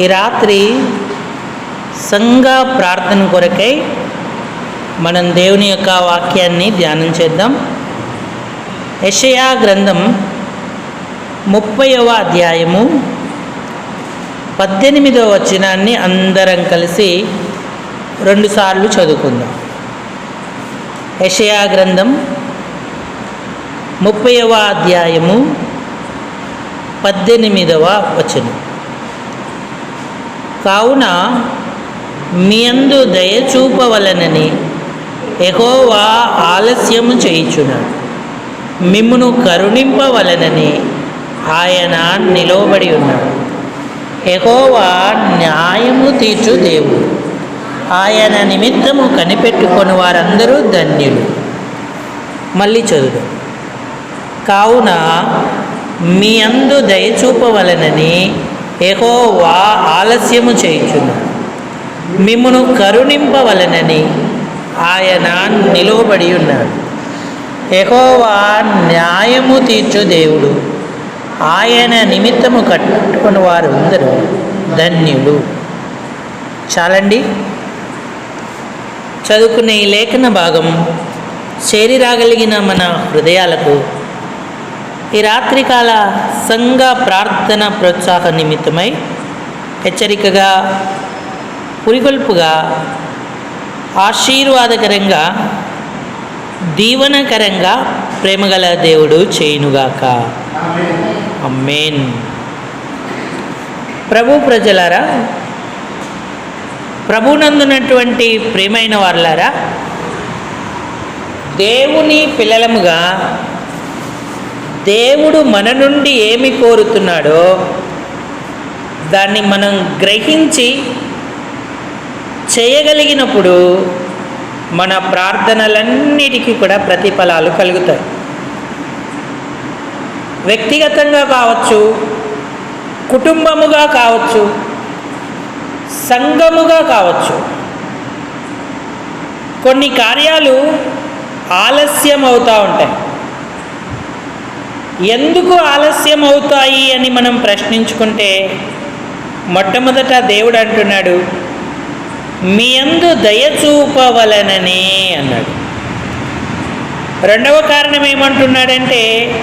ఈ రాత్రి సంఘ ప్రార్థన కొరకై మనం దేవుని యొక్క వాక్యాన్ని ధ్యానం చేద్దాం. యషయా గ్రంథం ముప్పైవ అధ్యాయము పద్దెనిమిదవ వచనాన్ని అందరం కలిసి రెండుసార్లు చదువుకుందాం. యషయా గ్రంథం ముప్పైవ అధ్యాయము పద్దెనిమిదవ వచనం. కావున మీ అందు దయచూపవలనని ఎహోవా ఆలస్యము చేయుచున్నాడు మిమ్మును కరుణింపవలనని ఆయన నిలవబడి ఉన్నాడు. ఎహోవా న్యాయము తీర్చు దేవుడు. ఆయన నిమిత్తము కనిపెట్టుకొని వారందరూ ధన్యులు. మళ్ళీ చదువు కావున మీ అందు దయచూపవలనని ఎహోవా ఆలస్యము చేయుచున్నాడు మిమ్మును కరుణింపవలనని ఆయన నిలువబడి ఉన్నాడు. ఎహోవా న్యాయము తీర్చు దేవుడు. ఆయన నిమిత్తము కట్టుకుని వారు అందరూ ధన్యులు. చాలండి. చదువుకునే ఈ లేఖన భాగం చేరిరాగలిగిన మన హృదయాలకు ఈ రాత్రికాల సంఘ ప్రార్థన ప్రోత్సాహ నిమిత్తమై హెచ్చరికగా పురిగొల్పుగా ఆశీర్వాదకరంగా దీవనకరంగా ప్రేమగల దేవుడు చేయునుగాక. అమ్మేన్. ప్రభు ప్రజలారా ప్రభునందునటువంటి ప్రేమైన వారులారా దేవుని పిల్లలముగా దేవుడు మన నుండి ఏమి కోరుతున్నాడో దాన్ని మనం గ్రహించి చేయగలిగినప్పుడు మన ప్రార్థనలన్నిటికీ కూడా ప్రతిఫలాలు కలుగుతాయి. వ్యక్తిగతంగా కావచ్చు కుటుంబముగా కావచ్చు సంఘముగా కావచ్చు కొన్ని కార్యాలు ఆలస్యం అవుతూ ఉంటాయి. ఎందుకు ఆలస్యం అవుతాయి అని మనం ప్రశ్నించుకుంటే మొట్టమొదట దేవుడు అంటున్నాడు మీ అందు దయచూపవలనని అన్నాడు. రెండవ కారణం ఏమంటున్నాడంటే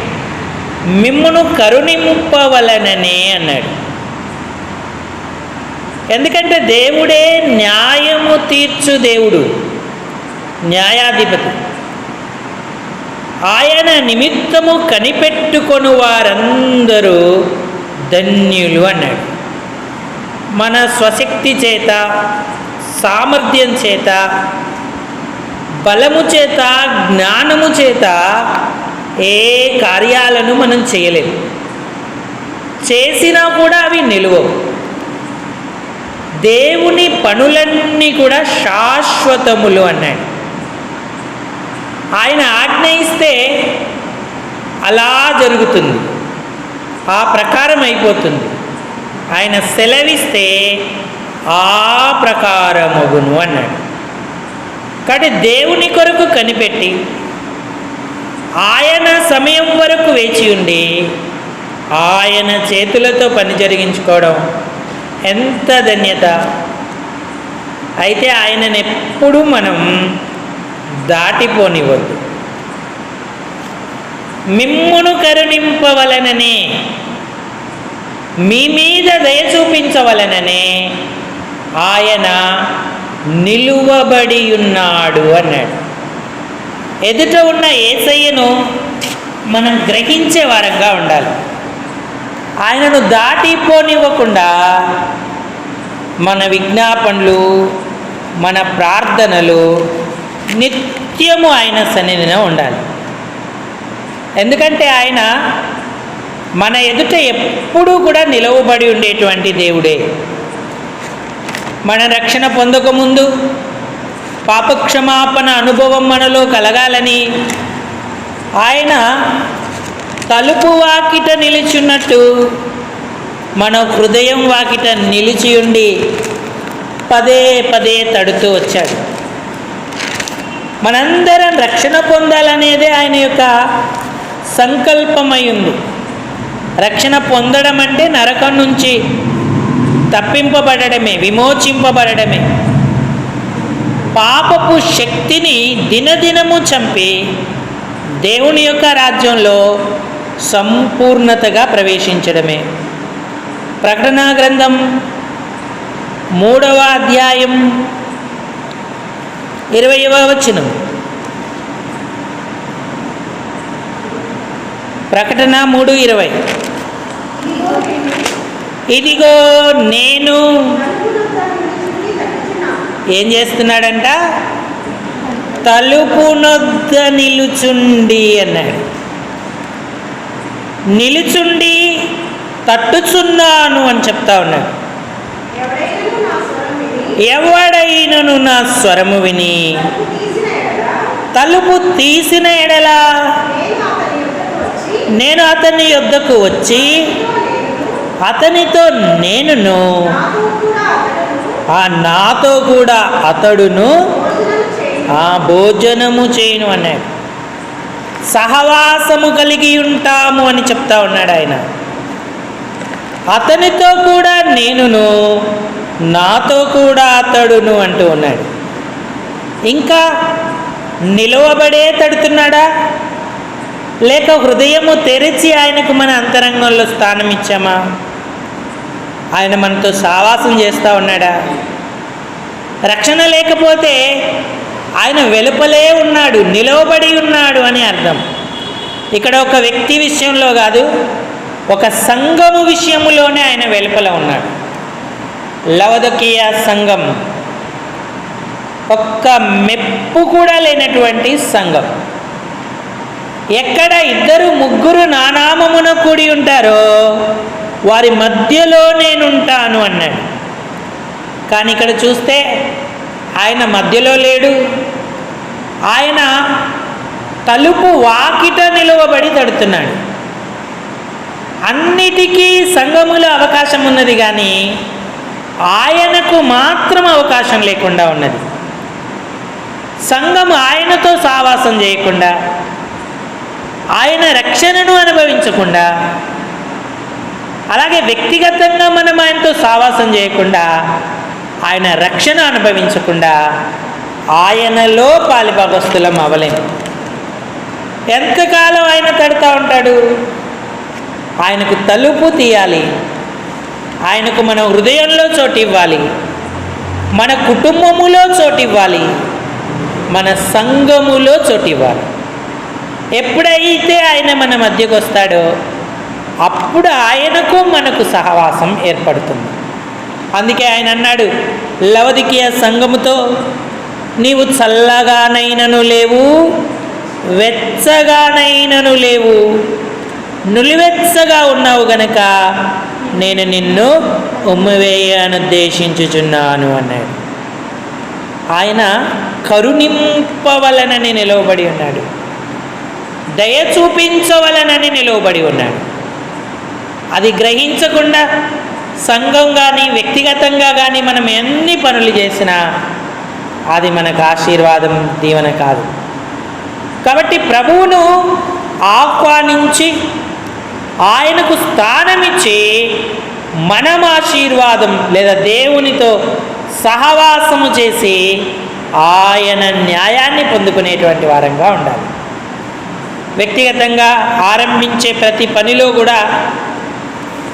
మిమ్మును కరుణింపవలననే అన్నాడు. ఎందుకంటే దేవుడే న్యాయము తీర్చు దేవుడు న్యాయాధిపతి. ఆయన నిమిత్తము కనిపెట్టుకొని వారందరూ ధన్యులు అన్నాడు. మన స్వశక్తి చేత సామర్థ్యం చేత బలము చేత జ్ఞానము చేత ఏ కార్యాలను మనం చేయలేము. చేసినా కూడా అవి నిలువవు. దేవుని పనులన్నీ కూడా శాశ్వతములు అన్నాడు. ఆయన ఆజ్ఞ ఇస్తే అలా జరుగుతుంది. ఆ ప్రకారం అయిపోతుంది. ఆయన సెలవిస్తే ఆ ప్రకారమగును అన్నాడు. కాబట్టి దేవుని కొరకు కనిపెట్టి ఆయన సమయం వరకు వేచి ఉండి ఆయన చేతులతో పని జరిగించుకోవడం ఎంత ధన్యత. అయితే ఆయనను ఎప్పుడూ మనం దాటిపోనివద్దు మిమ్మును కరుణింపవలననే మీ మీద దయ చూపించవలననే ఆయన నిలువబడి ఉన్నాడు అన్నాడు. ఎదుట ఉన్న ఏసయ్యను మనం గ్రహించే వారంగా ఉండాలి. ఆయనను దాటిపోనివ్వకుండా మన విజ్ఞాపనలు మన ప్రార్థనలు నిత్యము ఆయన సన్నిధిన ఉండాలి. ఎందుకంటే ఆయన మన ఎదుట ఎప్పుడూ కూడా నిలవబడి ఉండేటువంటి దేవుడే. మన రక్షణ పొందకముందు పాపక్షమాపణ అనుభవం మనలో కలగాలని ఆయన తలుపు వాకిట నిలిచున్నట్టు మన హృదయం వాకిట నిలిచి ఉండి పదే పదే తడుతూ వచ్చాడు. మనందరం రక్షణ పొందాలనేదే ఆయన యొక్క సంకల్పమైంది రక్షణ పొందడం అంటే నరకం నుంచి తప్పింపబడమే విమోచింపబడమే పాపపు శక్తిని దినదినము చంపి దేవుని యొక్క రాజ్యంలో సంపూర్ణతగా ప్రవేశించడమే. ప్రకటనా గ్రంథం మూడవ అధ్యాయం ఇరవైవ వచనం. ప్రకటన మూడు ఇరవై. ఇదిగో నేను ఏం చేస్తున్నాడంట? తలుపు నొద్ద నిలుచుండి అన్నాడు. నిలుచుండి తట్టుచున్నాను అని చెప్తా ఉన్నాడు. ఎవడైనను నా స్వరము విని తలుపు తీసిన ఎడలా నేను అతని యొద్దకు వచ్చి అతనితో నేనును ఆ నాతో కూడా అతడును ఆ భోజనము చేయను అన్నాడు. సహవాసము కలిగి ఉంటాము అని చెప్తా ఉన్నాడు ఆయన. అతనితో కూడా నేనును నాతో కూడా అతడును అంటూ ఉన్నాడు. ఇంకా నిలవబడే తడుతున్నాడా? లేక హృదయము తెరిచి ఆయనకు మన అంతరంగంలో స్థానం ఇచ్చామా? ఆయన మనతో సావాసం చేస్తూ ఉన్నాడా? రక్షణ లేకపోతే ఆయన వెలుపలే ఉన్నాడు నిలవబడి ఉన్నాడు అని అర్థం. ఇక్కడ ఒక వ్యక్తి విషయంలో కాదు ఒక సంఘము విషయములోనే ఆయన వెలుపల ఉన్నాడు. లవదకీయ సంఘం. ఒక్క మెప్పు కూడా లేనటువంటి సంఘం. ఎక్కడ ఇద్దరు ముగ్గురు నానామమున కూడి ఉంటారో వారి మధ్యలో నేనుంటాను అన్నాడు. కానీ ఇక్కడ చూస్తే ఆయన మధ్యలో లేడు. ఆయన తలుపు వాకిట నిలువబడి తడుతున్నాడు. అన్నిటికీ సంఘములో అవకాశం ఉన్నది కానీ ఆయనకు మాత్రం అవకాశం లేకుండా ఉన్నది. సంఘము ఆయనతో సావాసం చేయకుండా ఆయన రక్షణను అనుభవించకుండా అలాగే వ్యక్తిగతంగా మనం ఆయనతో సావాసం చేయకుండా ఆయన రక్షణ అనుభవించకుండా ఆయనలో పాలిభాగస్థులం అవ్వలేము ఎంతకాలం ఆయన తడుతూ ఉంటాడు? ఆయనకు తలుపు తీయాలి. ఆయనకు మన హృదయంలో చోటు ఇవ్వాలి మన కుటుంబములో చోటు ఇవ్వాలి మన సంఘములో చోటు ఇవ్వాలి ఎప్పుడైతే ఆయన మన మధ్యకు వస్తాడో అప్పుడు ఆయనకు మనకు సహవాసం ఏర్పడుతుంది. అందుకే ఆయన అన్నాడు లవదికీయ సంఘముతో నీవు చల్లగానైనను లేవు వెచ్చగానైనను లేవు. నులివెచ్చగా ఉన్నావు గనక నేను నిన్ను ఉమ్మివేయనుద్దేశించుచున్నాను అన్నాడు. ఆయన కరుణింపవలనని నిలవబడి ఉన్నాడు. దయ చూపించవలనని నిలవబడి ఉన్నాడు. అది గ్రహించకుండా సంఘం కానీ వ్యక్తిగతంగా కానీ మనం ఎన్ని పనులు చేసినా అది మనకు ఆశీర్వాదం దీవెన కాదు. కాబట్టి ప్రభువును ఆహ్వానించి ఆయనకు స్థానమిచ్చి మనం ఆశీర్వాదం లేదా దేవునితో సహవాసము చేసి ఆయన న్యాయాన్ని పొందుకునేటువంటి వారంగా ఉండాలి. వ్యక్తిగతంగా ఆరంభించే ప్రతి పనిలో కూడా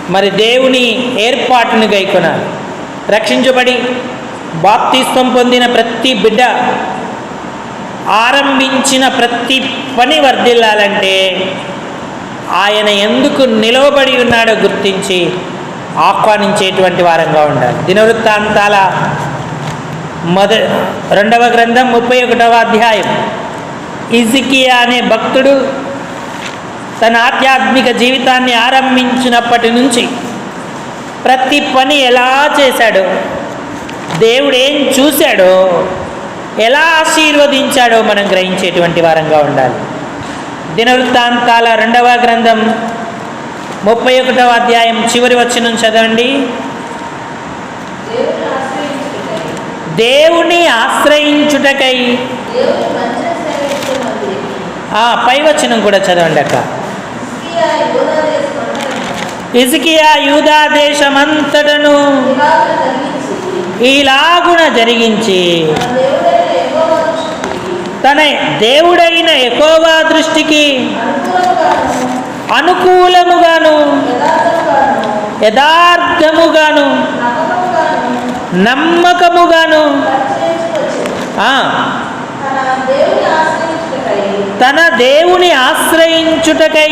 మరి దేవుని ఏర్పాటును గైకొనాలి. రక్షించబడి బాప్తిస్వం పొందిన ప్రతి బిడ్డ ఆరంభించిన ప్రతి పని వర్ధిల్లాలంటే ఆయన ఎందుకు నిలవబడి ఉన్నాడో గుర్తించి ఆహ్వానించేటువంటి వారంగా ఉండాలి. దినవృత్తాంతాల మొద రెండవ గ్రంథం ముప్పై ఒకటవ అధ్యాయం. ఇజికియా అనే భక్తుడు తన ఆధ్యాత్మిక జీవితాన్ని ఆరంభించినప్పటి నుంచి ప్రతి పని ఎలా చేశాడో దేవుడు ఏం చూశాడో ఎలా ఆశీర్వదించాడో మనం గ్రహించేటువంటి వారంగా ఉండాలి. దినవృత్తాంతాల రెండవ గ్రంథం ముప్పై ఒకటవ అధ్యాయం చివరి వచనం చదవండి. దేవుని ఆశ్రయించుటకై ఆ పై వచనం కూడా చదవండి అక్క. ఇజికియా యూదా దేశమంతటను ఇలాగున జరిగించి తన దేవుడైన ఎకోవా దృష్టికి అనుకూలముగాను యథార్థముగాను నమ్మకముగాను తన దేవుని ఆశ్రయించుటకై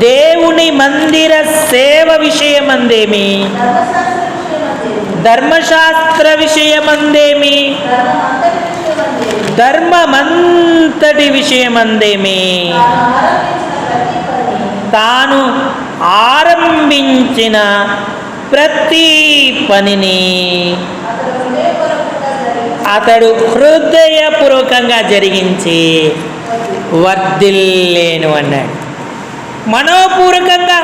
దేవుని మందిర సేవ విషయమందేమి దేవుని మందిర సేవ విషయమందేమి ధర్మశాస్త్ర విషయమందేమి? ధర్మమంతటి విషయమందేమి? తాను ఆరంభించిన ప్రతి పనిని అతడు హృదయపూర్వకంగా జరిగించి వర్ధిల్లేను అన్నాడు. మనోపూర్వకంగా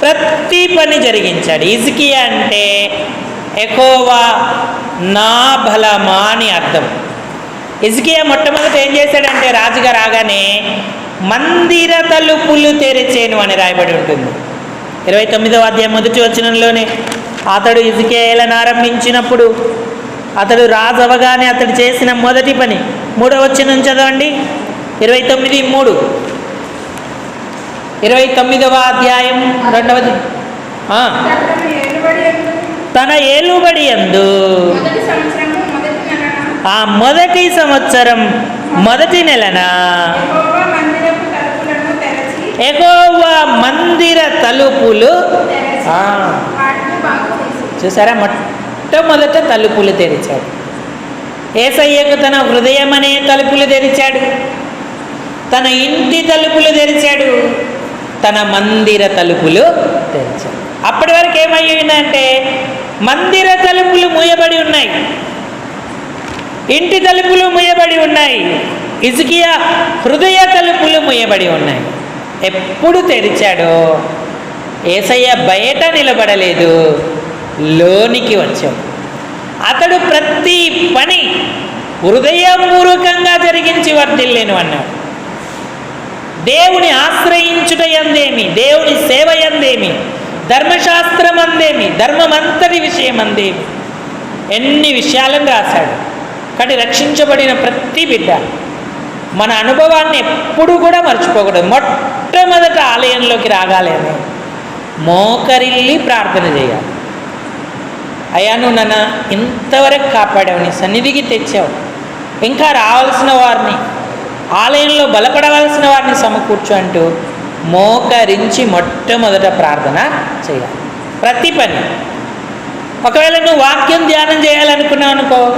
ప్రతి పని జరిగించాడు. ఇసుకి అంటే ఎకోవా నా బలమా అని అర్థం. ఇసుకియా మొట్టమొదట ఏం చేశాడంటే రాజుగా రాగానే మందిర తలుపులు తెరిచేను అని రాయబడి ఉంటుంది. ఇరవై తొమ్మిదవ అధ్యాయం మొదటి వచనంలోనే అతడు ఇసుకేలను ఆరంభించినప్పుడు అతడు రాజు అవగానే అతడు చేసిన మొదటి పని. మూడవ వచనం చదవండి. ఇరవై తొమ్మిది మూడు. ఇరవై తొమ్మిదవ అధ్యాయం రెండవది ఆ, తన ఏలుబడి యందు తన ఏలుబడి నెలన. ఆ మొదటి సంవత్సరం మొదటి నెలన ఎగోవా మందిర తలుపులు చూసారా? మొట్టమొదట తలుపులు తెరిచాడు. ఏసయ్యకు తన హృదయం అనే తలుపులు తెరిచాడు. తన ఇంటి తలుపులు తెరిచాడు. తన మందిర తలుపులు తెరిచాడు. అప్పటి వరకు ఏమయ్యిందంటే మందిర తలుపులు మూయబడి ఉన్నాయి. ఇంటి తలుపులు మూయబడి ఉన్నాయి. ఇసుకియా హృదయ తలుపులు మూయబడి ఉన్నాయి. ఎప్పుడు తెరిచాడో? ఏసయ్య బయట నిలబడలేదు. లోనికి వచ్చాడు అతడు ప్రతి పని హృదయపూర్వకంగా జరిగించి వర్ధిల్లేను అన్నాడు. దేవుని ఆశ్రయించుట ఎందేమి దేవుని సేవ ఎందేమి ధర్మశాస్త్రం అందేమి ధర్మమంతటి విషయం అందేమి ఎన్ని విషయాలను రాశాడు. కానీ రక్షించబడిన ప్రతి బిడ్డ మన అనుభవాన్ని ఎప్పుడు కూడా మర్చిపోకూడదు. మొట్టమొదట ఆలయంలోకి రాగాలి మోకరిల్లి ప్రార్థన చేయాలి. అయ్యా నువ్వు నన్ను ఇంతవరకు కాపాడావు నీ సన్నిధికి తెచ్చావు. ఇంకా రావాల్సిన వారిని ఆలయంలో బలపడవలసిన వారిని సమకూర్చు అంటూ మోకరించి మొట్టమొదట ప్రార్థన చేయాలి. ప్రతి పని. ఒకవేళ నువ్వు వాక్యం ధ్యానం చేయాలనుకున్నావు అనుకో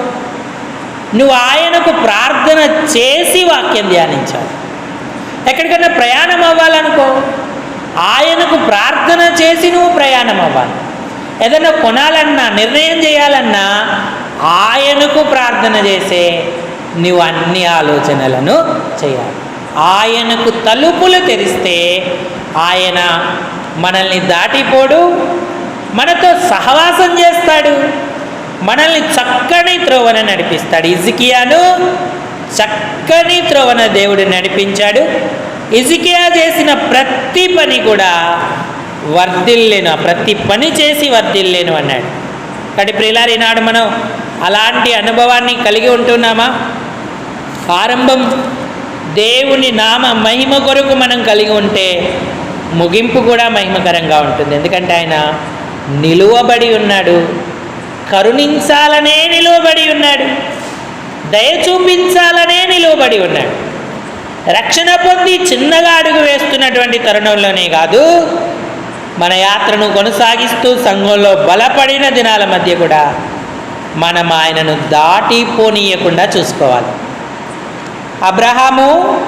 నువ్వు ఆయనకు ప్రార్థన చేసి వాక్యం ధ్యానించాలి. ఎక్కడికైనా ప్రయాణం అవ్వాలనుకో ఆయనకు ప్రార్థన చేసి నువ్వు ప్రయాణం అవ్వాలి. ఏదైనా కొనాలన్నా నిర్ణయం చేయాలన్నా ఆయనకు ప్రార్థన చేసే నువ్వు అన్ని ఆలోచనలను చేయాలి. ఆయనకు తలుపులు తెరిస్తే ఆయన మనల్ని దాటిపోడు మనతో సహవాసం చేస్తాడు మనల్ని చక్కని త్రోవన నడిపిస్తాడు. ఇజికియాను చక్కని త్రోవన దేవుడు నడిపించాడు. ఇజికియా చేసిన ప్రతి పని కూడా వర్ధిల్లేను ఆ ప్రతి పని చేసి వర్ధిల్లేను అన్నాడు. కాబట్టి ప్రియులారు మనం అలాంటి అనుభవాన్ని కలిగి ఉంటున్నామా? ఆరంభం దేవుని నామ మహిమ కొరకు మనం కలిగి ఉంటే ముగింపు కూడా మహిమకరంగా ఉంటుంది. ఎందుకంటే ఆయన నిలువబడి ఉన్నాడు. కరుణించాలనే నిలువబడి ఉన్నాడు. దయ చూపించాలనే నిలువబడి ఉన్నాడు. రక్షణ పొంది చిన్నగా అడుగు వేస్తున్నటువంటి తరుణంలోనే కాదు మన యాత్రను కొనసాగిస్తూ సంఘంలో బలపడిన దినాల మధ్య కూడా మనం ఆయనను దాటిపోనీయకుండా చూసుకోవాలి. అబ్రహాము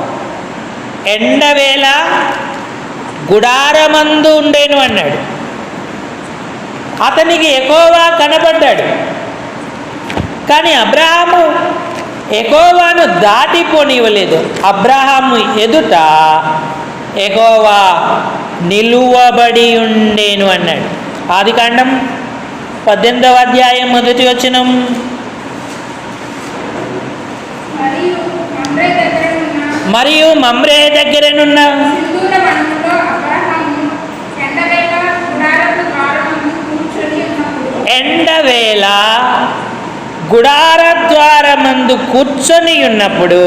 ఎండవేళ గుడారమందు ఉండేను అన్నాడు. అతనికి ఎకోవా కనబడ్డాడు. కానీ అబ్రహాము ఎకోవాను దాటిపోనివ్వలేదు. అబ్రహాము ఎదుట ఎకోవా నిలువబడి ఉండేను అన్నాడు. ఆది కాండం పద్దెనిమిదవ అధ్యాయం మొదటి వచ్చినం మరియు మమ్రే దగ్గరనున్న ఎండవేళ గుడార ద్వారమందు కూర్చొని ఉన్నప్పుడు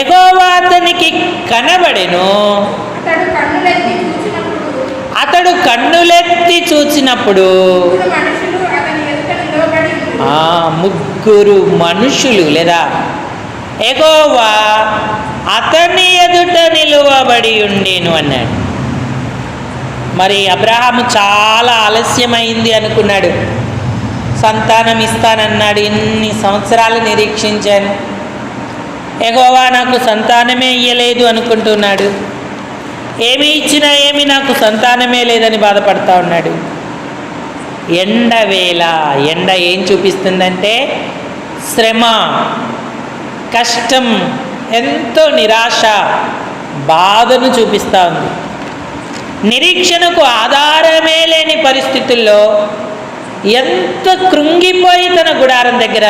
ఎగోవాతనికి కనబడెను. అతడు కన్నులెత్తి చూచినప్పుడు ముగ్గురు మనుషులు లేదా ఎగోవా అతని ఎదుట నిలువబడి ఉండేను అన్నాడు. మరి అబ్రహాము చాలా ఆలస్యమైంది అనుకున్నాడు. సంతానం ఇస్తానన్నాడు ఇన్ని సంవత్సరాలు నిరీక్షించాను. ఎగోవా నాకు సంతానమే ఇయ్యలేదు అనుకుంటున్నాడు. ఏమి ఇచ్చినా ఏమి నాకు సంతానమే లేదని బాధపడతా ఉన్నాడు. ఎండ వేళ ఎండ ఏం చూపిస్తుందంటే శ్రమ. కష్టం ఎంతో నిరాశ బాధను చూపిస్తూ ఉంది. నిరీక్షణకు ఆధారమే లేని పరిస్థితుల్లో ఎంత కృంగిపోయి తన గుడారం దగ్గర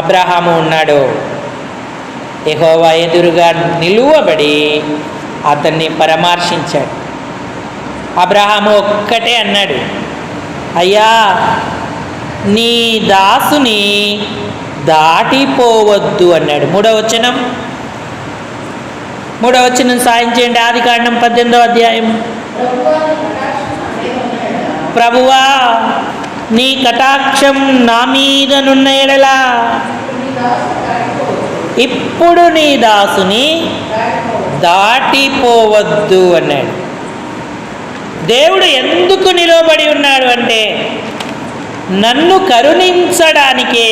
అబ్రహాము ఉన్నాడు ఎహోవా ఎదురుగా నిలువబడి అతన్ని పరామర్శించాడు. అబ్రహాము ఒక్కటే అన్నాడు అయ్యా నీ దాసుని దాటిపోవద్దు అన్నాడు. మూడవచనం మూడవచనం సాయం చేయండి. ఆది కాండం పద్దెనిమిదవ అధ్యాయం ప్రభువా నీ కటాక్షం నా మీదనున్న ఎడలా. ఇప్పుడు నీ దాసుని దాటిపోవద్దు అన్నాడు. దేవుడు ఎందుకు నిలబడి ఉన్నాడు అంటే నన్ను కరుణించడానికే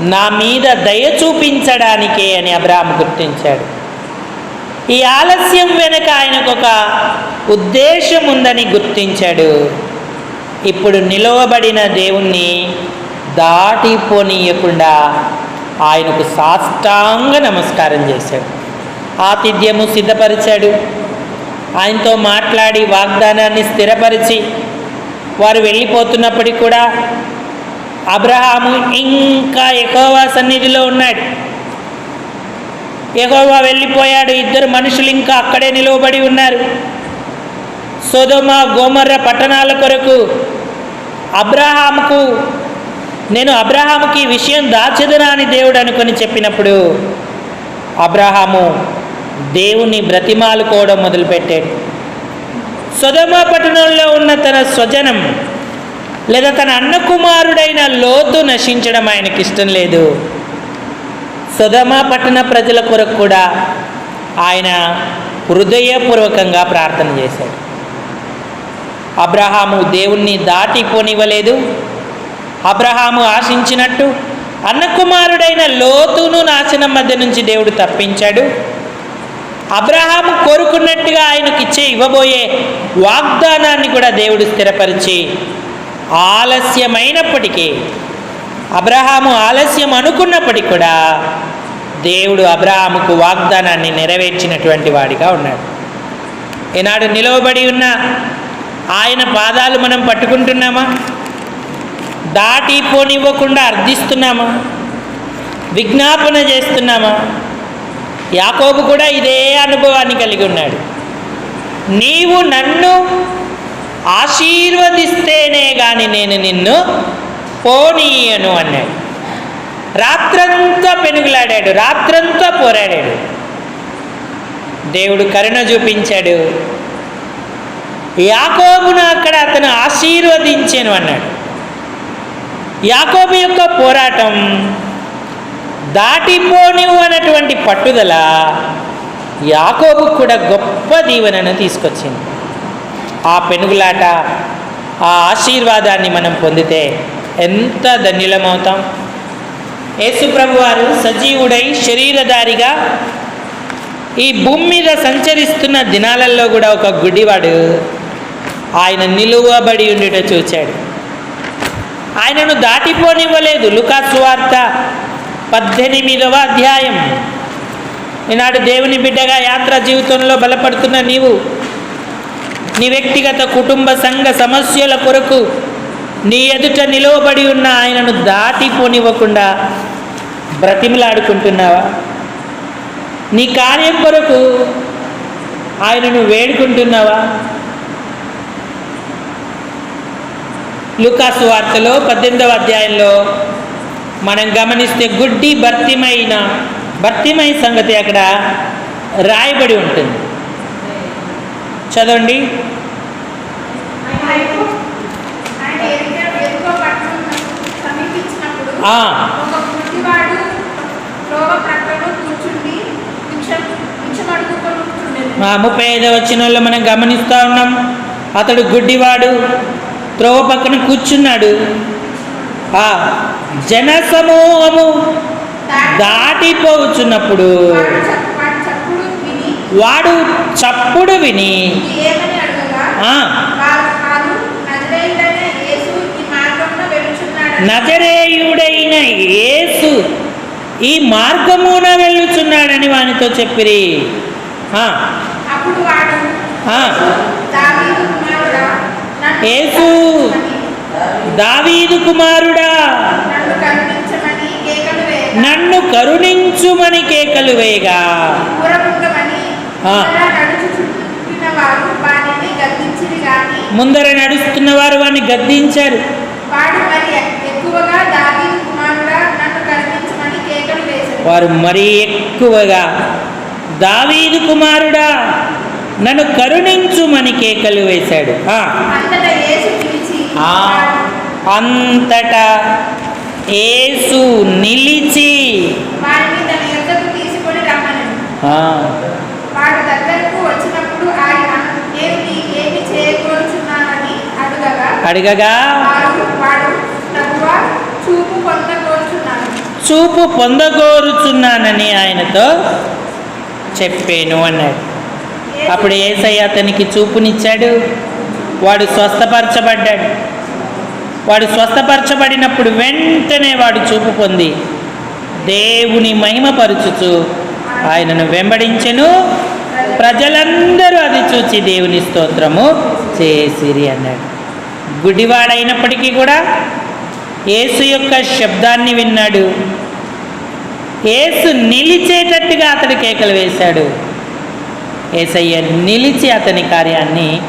నా మీద దయ చూపించడానికే అని అబ్రాహం గుర్తించాడు. ఈ ఆలస్యం వెనుక ఆయనకు ఒక ఉద్దేశం ఉందని గుర్తించాడు. ఇప్పుడు నిలవబడిన దేవుణ్ణి దాటిపోనీయకుండా ఆయనకు సాష్టాంగ నమస్కారం చేశాడు. ఆతిథ్యము సిద్ధపరిచాడు. ఆయనతో మాట్లాడి వాగ్దానాన్ని స్థిరపరిచి వారు వెళ్ళిపోతున్నప్పటికీ కూడా అబ్రహాము ఇంకా ఎకోవా సన్నిధిలో ఉన్నాడు. ఎగోవా వెళ్ళిపోయాడు. ఇద్దరు మనుషులు ఇంకా అక్కడే నిలువబడి ఉన్నారు. సోదోమ గోమర్ర పట్టణాల కొరకు అబ్రహాముకు నేను అబ్రహాముకి ఈ విషయం దాచెదనా అని దేవుడు అనుకొని చెప్పినప్పుడు అబ్రహాము దేవుని బ్రతిమాలుకోవడం మొదలుపెట్టాడు. సొదమ పట్టణంలో ఉన్న తన స్వజనం లేదా తన అన్న కుమారుడైన లోతు నశించడం ఆయనకి ఇష్టం లేదు. సుధమా పట్టణ ప్రజల కొరకు కూడా ఆయన హృదయపూర్వకంగా ప్రార్థన చేశాడు. అబ్రహాము దేవుణ్ణి దాటిపోనివ్వలేదు. అబ్రహాము ఆశించినట్టు అన్న కుమారుడైన లోతును నాశనం మధ్య నుంచి దేవుడు తప్పించాడు. అబ్రహాము కోరుకున్నట్టుగా ఆయనకి ఇచ్చే ఇవ్వబోయే వాగ్దానాన్ని కూడా దేవుడు స్థిరపరిచి ఆలస్యమైనప్పటికీ అబ్రహాము ఆలస్యం అనుకున్నప్పటికీ కూడా దేవుడు అబ్రహాముకు వాగ్దానాన్ని నెరవేర్చినటువంటి వాడిగా ఉన్నాడు. ఈనాడు నిలవబడి ఉన్న ఆయన పాదాలు మనం పట్టుకుంటున్నామా? దాటిపోనివ్వకుండా అర్థిస్తున్నామా? విజ్ఞాపన చేస్తున్నామా? యాకోబు కూడా ఇదే అనుభవాన్ని కలిగి ఉన్నాడు. నీవు నన్ను ఆశీర్వదిస్తేనే గాని నేను నిన్ను పోనీయను అన్నాడు. రాత్రంతా పెనుగులాడాడు రాత్రంతా పోరాడాడు. దేవుడు కరుణ చూపించాడు. యాకోబును అక్కడ అతను ఆశీర్వదించాను అన్నాడు. యాకోబు యొక్క పోరాటం దాటిపోనివు అన్నటువంటి పట్టుదల యాకోబు కూడా గొప్ప దీవెనను తీసుకొచ్చింది. ఆ పెనుగులాట ఆ ఆశీర్వాదాన్ని మనం పొందితే ఎంత ధన్యులమవుతాం. యేసుప్రభు ప్రభువారు సజీవుడై శరీరధారిగా ఈ భూమి మీద సంచరిస్తున్న దినాలలో కూడా ఒక గుడివాడు ఆయన నిలువబడి ఉండుట చూచాడు. ఆయనను దాటిపోనివ్వలేదు. లుకాసువార్త పద్దెనిమిదవ అధ్యాయం. ఈనాడు దేవుని బిడ్డగా యాత్ర జీవితంలో బలపడుతున్న నీవు నీ వ్యక్తిగత కుటుంబ సంఘ సమస్యల కొరకు నీ ఎదుట నిలవబడి ఉన్న ఆయనను దాటిపోనివ్వకుండా బ్రతిమలాడుకుంటున్నావా? నీ కార్యం కొరకు ఆయనను వేడుకుంటున్నావా? లుకాసు వార్తలో పద్దెనిమిదవ అధ్యాయంలో మనం గమనిస్తే గుడ్డి భర్తిమైన భర్తిమైన సంగతి అక్కడ రాయబడి ఉంటుంది. చదవండి. ముప్పై ఐదవ వచ్చినలో మనం గమనిస్తూ ఉన్నాం. అతడు గుడ్డివాడు త్రోవ పక్కన కూర్చున్నాడు. ఆ జనసమూహము దాటిపోవచ్చున్నప్పుడు వాడు చప్- వాడు చప్పుడు విని వాడు చప్పుడు విని నజరేయుడైన యేసు ఈ మార్గమున వెళ్ళుచున్నాడని వానితో చెప్పిరి. ఆ, అప్పుడు వాడు ఆ. దావీదు కుమారుడా నన్ను యేసు. కరుణించమని- దావీదు కుమారుడా. నన్ను కరుణించమని కేకలు వేయగా. ముందర నడుస్తున్న వారు వాడిని గద్దించారు. వాడు మరి ఎక్కువగా దావీదు కుమారుడా నన్ను కరుణించమని కేకలు వేశారు వారు మరీ ఎక్కువగా దావీదు కుమారుడా నన్ను కరుణించుమని కేకలు వేశాడు అంతటా యేసు నిలిచి వారిని తన యొద్దకు తీసుకొని రమ్మని ఆ, వాడు దగ్గరకు వచ్చినప్పుడు ఆయన నేను నీకేమి చేయకూర్చున్నానని అడుగగా చూపు పొందగోరుచున్నానని ఆయనతో చెప్పాను అన్నాడు. అప్పుడు ఏసయ్య అతనికి చూపునిచ్చాడు. వాడు స్వస్థపరచబడ్డాడు. వాడు స్వస్థపరచబడినప్పుడు వెంటనే వాడు చూపు పొంది దేవుని మహిమపరుచుచు ఆయనను వెంబడించెను. ప్రజలందరూ అది చూచి దేవుని స్తోత్రము చేసిరి అన్నాడు. గుడివాడైనప్పటికీ కూడా ఏసు యొక్క శబ్దాన్ని విన్నాడు. ఏసు నిలిచేటట్టుగా అతడు కేకలు వేశాడు. ఏసయ్య నిలిచి అతని కార్యాన్ని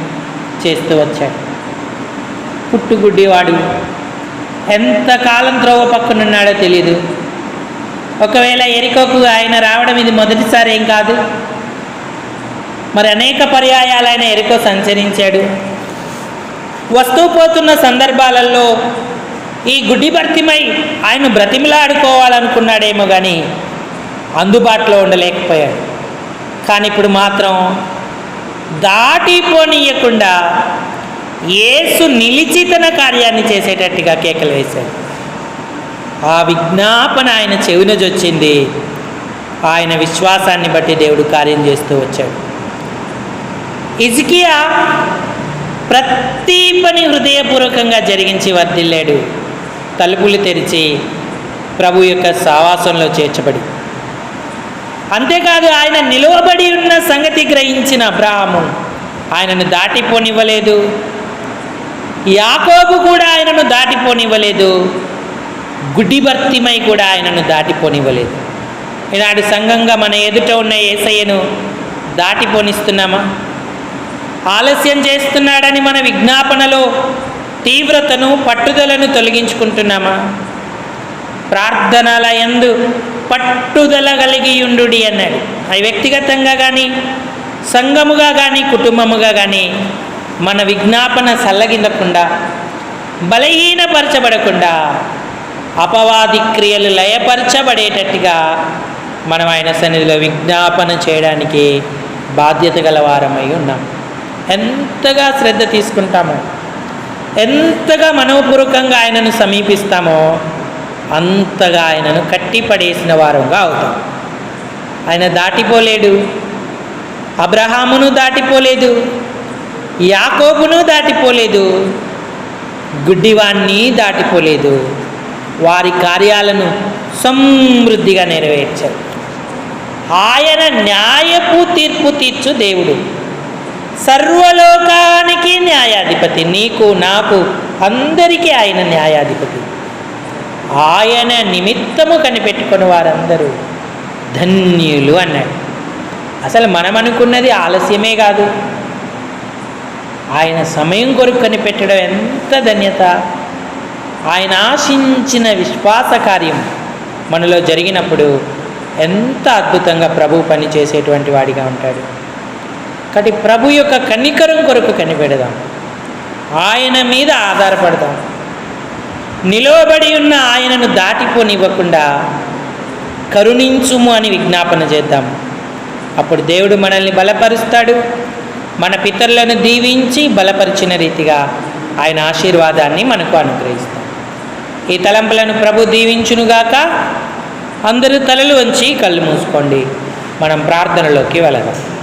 చేస్తూ వచ్చాడు. పుట్టుగుడ్డివాడు ఎంతకాలం త్రోవ పక్కనున్నాడో తెలీదు. ఒకవేళ ఎరికోకు ఆయన రావడం ఇది మొదటిసారి ఏం కాదు. మరి అనేక పర్యాయాలు ఆయన ఎరుకో సంచరించాడు. వస్తూ పోతున్న సందర్భాలలో ఈ గుడ్డి భర్తిమై ఆయన బ్రతిమిలాడుకోవాలనుకున్నాడేమో కానీ అందుబాటులో ఉండలేకపోయాడు. కానీ ఇప్పుడు మాత్రం దాటిపోనీయకుండా ఏసు నిలిచి తన కార్యాన్ని చేసేటట్టుగా కేకలు వేశాడు. ఆ విజ్ఞాపన ఆయన చెవినజొచ్చింది ఆయన విశ్వాసాన్ని బట్టి దేవుడు కార్యం చేస్తూ వచ్చాడు. ఇజికియా ప్రతి పని హృదయపూర్వకంగా జరిగించి వర్దిల్లాడు తలుపులు తెరిచి ప్రభు యొక్క సావాసంలో చేర్చబడి. అంతేకాదు ఆయన నిలువబడి ఉన్న సంగతి గ్రహించిన అబ్రాహము ఆయనను దాటిపోనివ్వలేదు. యాకోబు కూడా ఆయనను దాటిపోనివ్వలేదు. గుడ్డిభర్తిమై కూడా ఆయనను దాటిపోనివ్వలేదు. ఈనాడు సంఘంగా మన ఎదుట ఉన్న ఏసయ్యను దాటిపోనిస్తున్నామా? ఆలస్యం చేస్తున్నాడని మన విజ్ఞాపనలో తీవ్రతను పట్టుదలను తొలగించుకుంటున్నామా? ప్రార్థనల ఎందు పట్టుదల కలిగి ఉండుడి అన్నాడు. అవి వ్యక్తిగతంగా కానీ సంఘముగా కానీ కుటుంబముగా కానీ మన విజ్ఞాపన సల్లగిందకుండా బలహీనపరచబడకుండా అపవాది క్రియలు లయపరచబడేటట్టుగా మనం ఆయన సన్నిధిలో విజ్ఞాపన చేయడానికి బాధ్యత గలవారమై ఉన్నాం. ఎంతగా శ్రద్ధ తీసుకుంటామో ఎంతగా మనోపూర్వకంగా ఆయనను సమీపిస్తామో అంతగా ఆయనను కట్టిపడేసిన వారంగా అవుతాం. ఆయన దాటిపోలేడు అబ్రహామును దాటిపోలేదు యాకోబును దాటిపోలేదు గుడ్డివాణ్ణి దాటిపోలేదు వారి కార్యాలను సమృద్ధిగా నెరవేర్చారు. ఆయన న్యాయపు తీర్పు తీర్చు దేవుడు. సర్వలోకానికి న్యాయాధిపతి నీకు నాకు అందరికీ ఆయన న్యాయాధిపతి. ఆయన నిమిత్తము కనిపెట్టుకుని వారందరూ ధన్యులు అన్నాడు. అసలు మనం అనుకున్నది ఆలస్యమే కాదు. ఆయన సమయం కొరకు కనిపెట్టడం ఎంత ధన్యత. ఆయన ఆశించిన విశ్వాస కార్యం మనలో జరిగినప్పుడు ఎంత అద్భుతంగా ప్రభు పని చేసేటువంటి వాడిగా ఉంటాడు. కాబట్టి ప్రభు యొక్క కనికరం కొరకు కనిపెడదాం. ఆయన మీద ఆధారపడదాం. నిలవబడి ఉన్న ఆయనను దాటిపోనివ్వకుండా కరుణించుము అని విజ్ఞాపన చేద్దాం. అప్పుడు దేవుడు మనల్ని బలపరుస్తాడు. మన పితరులను దీవించి బలపరిచిన రీతిగా ఆయన ఆశీర్వాదాన్ని మనకు అనుగ్రహిస్తాం. ఈ తలంపులను ప్రభు దీవించునుగాక. అందరూ తలలు వంచి కళ్ళు మూసుకోండి. మనం ప్రార్థనలోకి వెళదాం